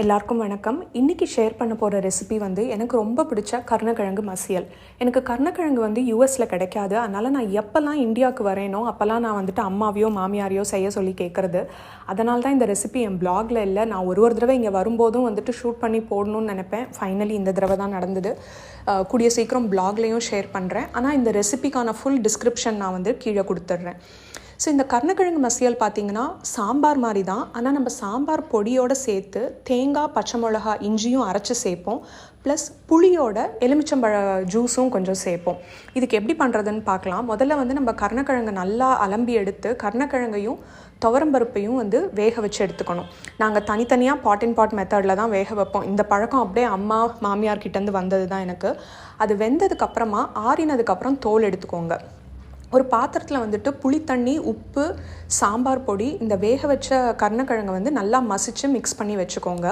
எல்லாருக்கும் வணக்கம். இன்றைக்கி ஷேர் பண்ண போகிற ரெசிபி வந்து எனக்கு ரொம்ப பிடிச்ச கருணக்கிழங்கு மசியல். எனக்கு கருணக்கிழங்கு வந்து யூஎஸில் கிடைக்காது. அதனால் நான் எப்போல்லாம் இந்தியாவுக்கு வரேனோ அப்போல்லாம் நான் வந்துட்டு அம்மாவையோ மாமியாரையோ செய்ய சொல்லி கேட்குறது அதனால தான் இந்த ரெசிபி என் பிளாகில் இல்லை. நான் ஒரு ஒரு தடவை இங்கே வரும்போதும் வந்துட்டு ஷூட் பண்ணி போடணும்னு நினைப்பேன். ஃபைனலி இந்த தடவை தான் நடந்தது. கூடிய சீக்கிரம் பிளாக்லேயும் ஷேர் பண்ணுறேன் ஆனால் இந்த ரெசிபிக்கான ஃபுல் டிஸ்கிரிப்ஷன் நான் வந்து கீழே கொடுத்துட்றேன். ஸோ இந்த கருணக்கிழங்கு மசியல் பார்த்தீங்கன்னா சாம்பார் மாதிரி தான். ஆனால் நம்ம சாம்பார் பொடியோடு சேர்த்து தேங்காய் பச்சை மிளகா இஞ்சியும் அரைச்சி சேர்ப்போம். ப்ளஸ் புளியோட எலுமிச்சம்பழ ஜூஸும் கொஞ்சம் சேர்ப்போம். இதுக்கு எப்படி பண்ணுறதுன்னு பார்க்கலாம். முதல்ல வந்து நம்ம கருணக்கிழங்கு நல்லா அலம்பி எடுத்து கருணக்கிழங்கையும் துவரம்பருப்பையும் வந்து வேக வச்சு எடுத்துக்கணும். நாங்கள் தனித்தனியாக பாட் இன் பாட் மெத்தடில் தான் வேக வைப்போம். இந்த பழக்கம் அப்படியே அம்மா மாமியார் கிட்டேருந்து வந்தது தான் எனக்கு அது வெந்ததுக்கப்புறமா ஆறினதுக்கப்புறம் தோல் எடுத்துக்கோங்க. ஒரு பாத்திரத்தில் வந்துட்டு புளித்தண்ணி உப்பு சாம்பார் பொடி இந்த வேக வச்ச கருணக்கிழங்கை வந்து நல்லா மசிச்சு மிக்ஸ் பண்ணி வச்சுக்கோங்க.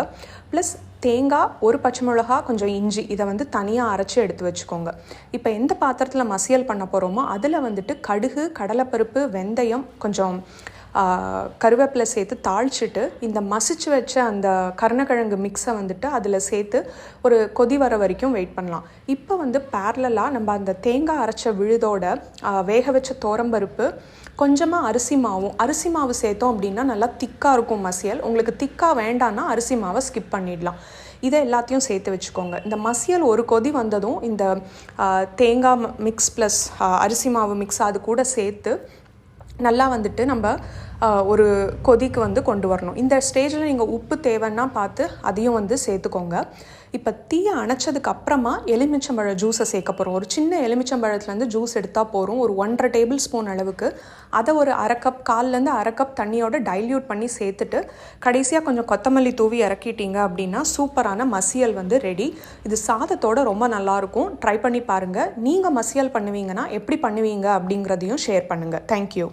ப்ளஸ் தேங்காய் ஒரு பச்சை மிளகா கொஞ்சம் இஞ்சி இதை வந்து தனியாக அரைச்சி எடுத்து வச்சுக்கோங்க. இப்போ எந்த பாத்திரத்தில் மசியல் பண்ண போகிறோமோ அதில் வந்துட்டு கடுகு கடலைப்பருப்பு வெந்தயம் கொஞ்சம் கருவேப்பிலை சேர்த்து தாளிச்சிட்டு இந்த மசிச்சு வச்ச அந்த கருணக்கிழங்கு மிக்ஸை வந்துட்டு அதில் சேர்த்து ஒரு கொதி வர வரைக்கும் வெயிட் பண்ணலாம். இப்போ வந்து பேரலாக நம்ம அந்த தேங்காய் அரைச்ச விழுதோட வேக வச்ச தோரம்பருப்பு கொஞ்சமாக அரிசி மாவும். அரிசி மாவு சேர்த்தோம் அப்படின்னா நல்லா திக்காக இருக்கும் மசியல். உங்களுக்கு திக்காக வேண்டான்னா அரிசி மாவை ஸ்கிப் பண்ணிடலாம். இதை எல்லாத்தையும் சேர்த்து வச்சுக்கோங்க. இந்த மசியல் ஒரு கொதி வந்ததும் இந்த தேங்காய் மிக்ஸ் ப்ளஸ் அரிசி மாவு மிக்ஸ் அது கூட சேர்த்து நல்லா வந்துட்டு நம்ம ஒரு கொதிக்கு வந்து கொண்டு வரணும். இந்த ஸ்டேஜில் நீங்கள் உப்பு தேவைன்னா பார்த்து அதையும் வந்து சேர்த்துக்கோங்க. இப்போ தீயை அணைச்சதுக்கு அப்புறமா எலுமிச்சம்பழ ஜூஸை சேர்க்க போகிறோம் ஒரு சின்ன எலுமிச்சம்பழத்துலேருந்து ஜூஸ் எடுத்தால் போகிறோம் ஒரு ஒன்றரை டேபிள் ஸ்பூன் அளவுக்கு. அதை ஒரு அரை கப் கால்லேருந்து அரை கப் தண்ணியோட டைல்யூட் பண்ணி சேர்த்துட்டு கடைசியாக கொஞ்சம் கொத்தமல்லி தூவி இறக்கிட்டீங்க அப்படின்னா சூப்பரான மசியல் வந்து ரெடி இது சாதத்தோட ரொம்ப நல்லாயிருக்கும். ட்ரை பண்ணி பாருங்கள் நீங்கள் மசியல் பண்ணுவீங்கன்னா எப்படி பண்ணுவீங்க அப்படிங்கிறதையும் ஷேர் பண்ணுங்கள் தேங்க்யூ